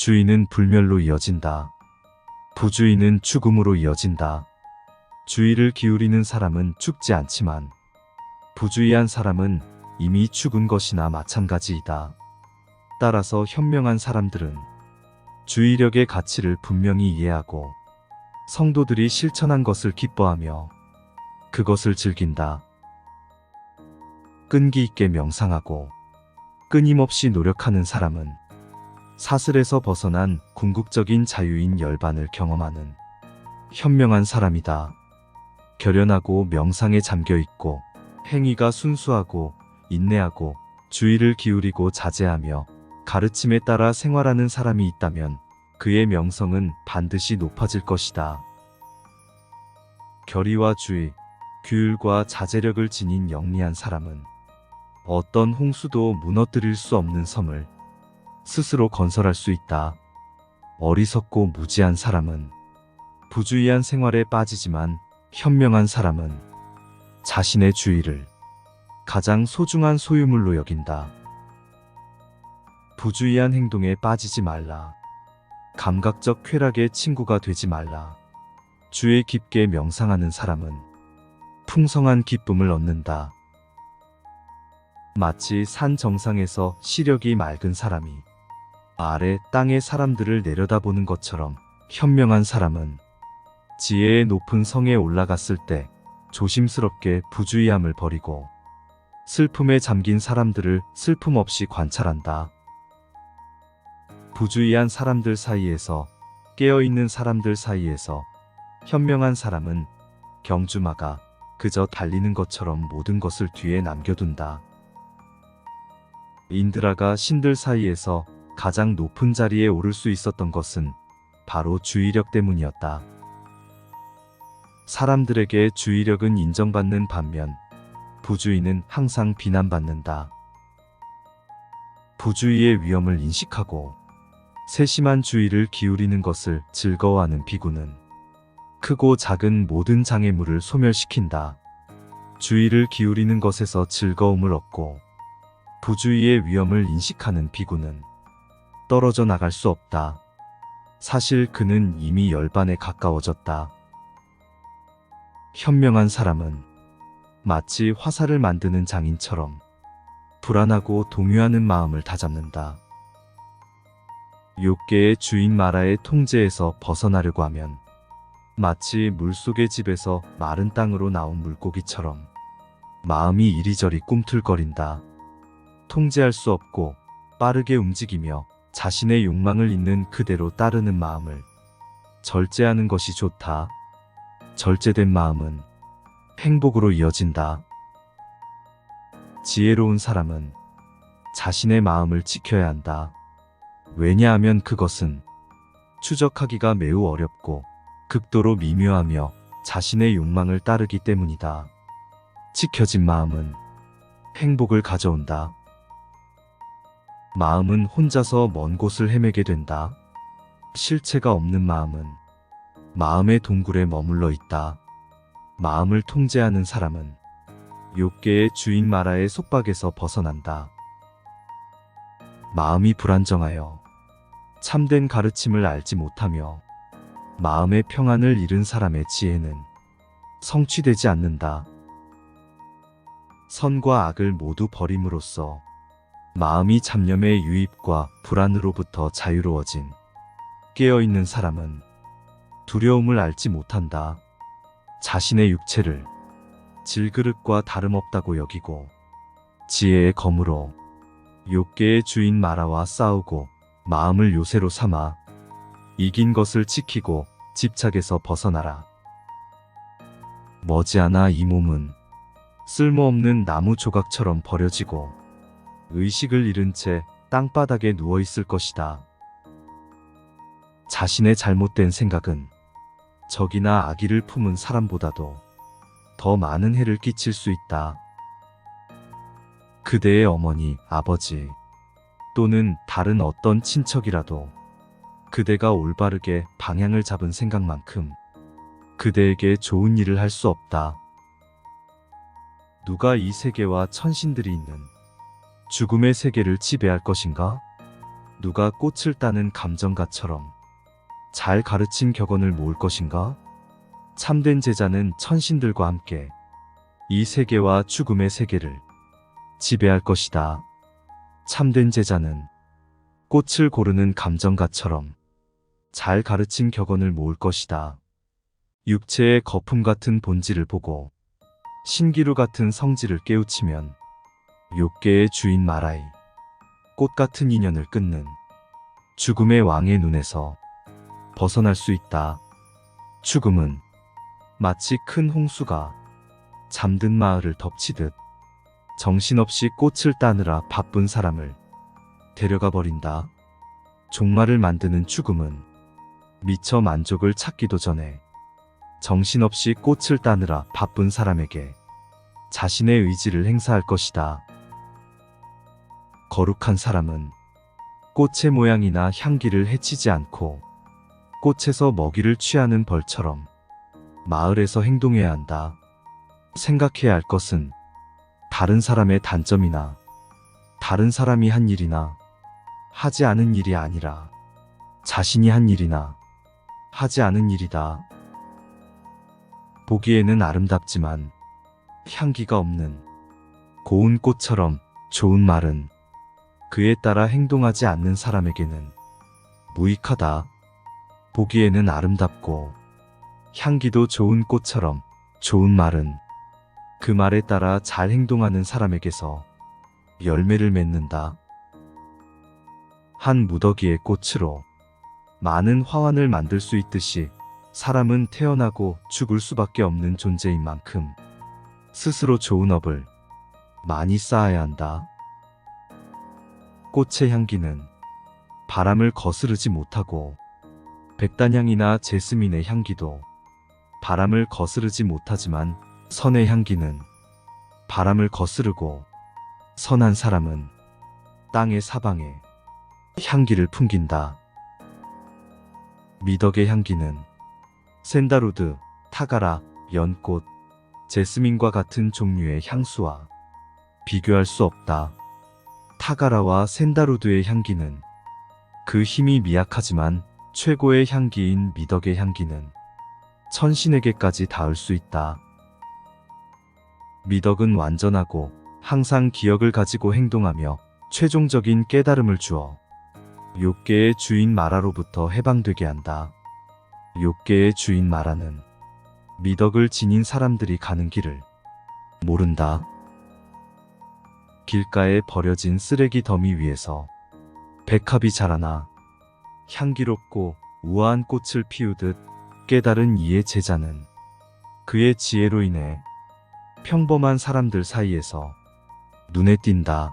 주의는 불멸로 이어진다. 부주의는 죽음으로 이어진다. 주의를 기울이는 사람은 죽지 않지만 부주의한 사람은 이미 죽은 것이나 마찬가지이다. 따라서 현명한 사람들은 주의력의 가치를 분명히 이해하고 성도들이 실천한 것을 기뻐하며 그것을 즐긴다. 끈기 있게 명상하고 끊임없이 노력하는 사람은 사슬에서 벗어난 궁극적인 자유인 열반을 경험하는 현명한 사람이다. 결연하고 명상에 잠겨 있고 행위가 순수하고 인내하고 주의를 기울이고 자제하며 가르침에 따라 생활하는 사람이 있다면 그의 명성은 반드시 높아질 것이다. 결의와 주의, 규율과 자제력을 지닌 영리한 사람은 어떤 홍수도 무너뜨릴 수 없는 섬을 스스로 건설할 수 있다. 어리석고 무지한 사람은 부주의한 생활에 빠지지만 현명한 사람은 자신의 주의를 가장 소중한 소유물로 여긴다. 부주의한 행동에 빠지지 말라. 감각적 쾌락의 친구가 되지 말라. 주에 깊게 명상하는 사람은 풍성한 기쁨을 얻는다. 마치 산 정상에서 시력이 맑은 사람이 아래 땅의 사람들을 내려다보는 것처럼 현명한 사람은 지혜의 높은 성에 올라갔을 때 조심스럽게 부주의함을 버리고 슬픔에 잠긴 사람들을 슬픔 없이 관찰한다. 부주의한 사람들 사이에서 깨어있는 사람들 사이에서 현명한 사람은 경주마가 그저 달리는 것처럼 모든 것을 뒤에 남겨둔다. 인드라가 신들 사이에서 가장 높은 자리에 오를 수 있었던 것은 바로 주의력 때문이었다. 사람들에게 주의력은 인정받는 반면 부주의는 항상 비난받는다. 부주의의 위험을 인식하고 세심한 주의를 기울이는 것을 즐거워하는 비구는 크고 작은 모든 장애물을 소멸시킨다. 주의를 기울이는 것에서 즐거움을 얻고 부주의의 위험을 인식하는 비구는 떨어져 나갈 수 없다. 사실 그는 이미 열반에 가까워졌다. 현명한 사람은 마치 화살을 만드는 장인처럼 불안하고 동요하는 마음을 다잡는다. 욕계의 주인 마라의 통제에서 벗어나려고 하면 마치 물속의 집에서 마른 땅으로 나온 물고기처럼 마음이 이리저리 꿈틀거린다. 통제할 수 없고 빠르게 움직이며 자신의 욕망을 있는 그대로 따르는 마음을 절제하는 것이 좋다. 절제된 마음은 행복으로 이어진다. 지혜로운 사람은 자신의 마음을 지켜야 한다. 왜냐하면 그것은 추적하기가 매우 어렵고 극도로 미묘하며 자신의 욕망을 따르기 때문이다. 지켜진 마음은 행복을 가져온다. 마음은 혼자서 먼 곳을 헤매게 된다. 실체가 없는 마음은 마음의 동굴에 머물러 있다. 마음을 통제하는 사람은 욕계의 주인 마라의 속박에서 벗어난다. 마음이 불안정하여 참된 가르침을 알지 못하며 마음의 평안을 잃은 사람의 지혜는 성취되지 않는다. 선과 악을 모두 버림으로써 마음이 잡념의 유입과 불안으로부터 자유로워진 깨어있는 사람은 두려움을 알지 못한다. 자신의 육체를 질그릇과 다름없다고 여기고 지혜의 검으로 욕계의 주인 마라와 싸우고 마음을 요새로 삼아 이긴 것을 지키고 집착에서 벗어나라. 머지않아 이 몸은 쓸모없는 나무 조각처럼 버려지고 의식을 잃은 채 땅바닥에 누워 있을 것이다. 자신의 잘못된 생각은 적이나 악의를 품은 사람보다도 더 많은 해를 끼칠 수 있다. 그대의 어머니, 아버지 또는 다른 어떤 친척이라도 그대가 올바르게 방향을 잡은 생각만큼 그대에게 좋은 일을 할 수 없다. 누가 이 세계와 천신들이 있는 죽음의 세계를 지배할 것인가? 누가 꽃을 따는 감정가처럼 잘 가르친 격언을 모을 것인가? 참된 제자는 천신들과 함께 이 세계와 죽음의 세계를 지배할 것이다. 참된 제자는 꽃을 고르는 감정가처럼 잘 가르친 격언을 모을 것이다. 육체의 거품 같은 본질을 보고 신기루 같은 성질을 깨우치면 욕계의 주인 마라이 꽃 같은 인연을 끊는 죽음의 왕의 눈에서 벗어날 수 있다. 죽음은 마치 큰 홍수가 잠든 마을을 덮치듯 정신없이 꽃을 따느라 바쁜 사람을 데려가 버린다. 종말을 만드는 죽음은 미처 만족을 찾기도 전에 정신없이 꽃을 따느라 바쁜 사람에게 자신의 의지를 행사할 것이다. 거룩한 사람은 꽃의 모양이나 향기를 해치지 않고 꽃에서 먹이를 취하는 벌처럼 마을에서 행동해야 한다. 생각해야 할 것은 다른 사람의 단점이나 다른 사람이 한 일이나 하지 않은 일이 아니라 자신이 한 일이나 하지 않은 일이다. 보기에는 아름답지만 향기가 없는 고운 꽃처럼 좋은 말은 그에 따라 행동하지 않는 사람에게는 무익하다. 보기에는 아름답고 향기도 좋은 꽃처럼 좋은 말은 그 말에 따라 잘 행동하는 사람에게서 열매를 맺는다. 한 무더기의 꽃으로 많은 화환을 만들 수 있듯이 사람은 태어나고 죽을 수밖에 없는 존재인 만큼 스스로 좋은 업을 많이 쌓아야 한다. 꽃의 향기는 바람을 거스르지 못하고 백단향이나 제스민의 향기도 바람을 거스르지 못하지만 선의 향기는 바람을 거스르고 선한 사람은 땅의 사방에 향기를 풍긴다. 미덕의 향기는 샌다루드, 타가라, 연꽃, 제스민과 같은 종류의 향수와 비교할 수 없다. 타가라와 샌다루드의 향기는 그 힘이 미약하지만 최고의 향기인 미덕의 향기는 천신에게까지 닿을 수 있다. 미덕은 완전하고 항상 기억을 가지고 행동하며 최종적인 깨달음을 주어 욕계의 주인 마라로부터 해방되게 한다. 욕계의 주인 마라는 미덕을 지닌 사람들이 가는 길을 모른다. 길가에 버려진 쓰레기 더미 위에서 백합이 자라나 향기롭고 우아한 꽃을 피우듯 깨달은 이의 제자는 그의 지혜로 인해 평범한 사람들 사이에서 눈에 띈다.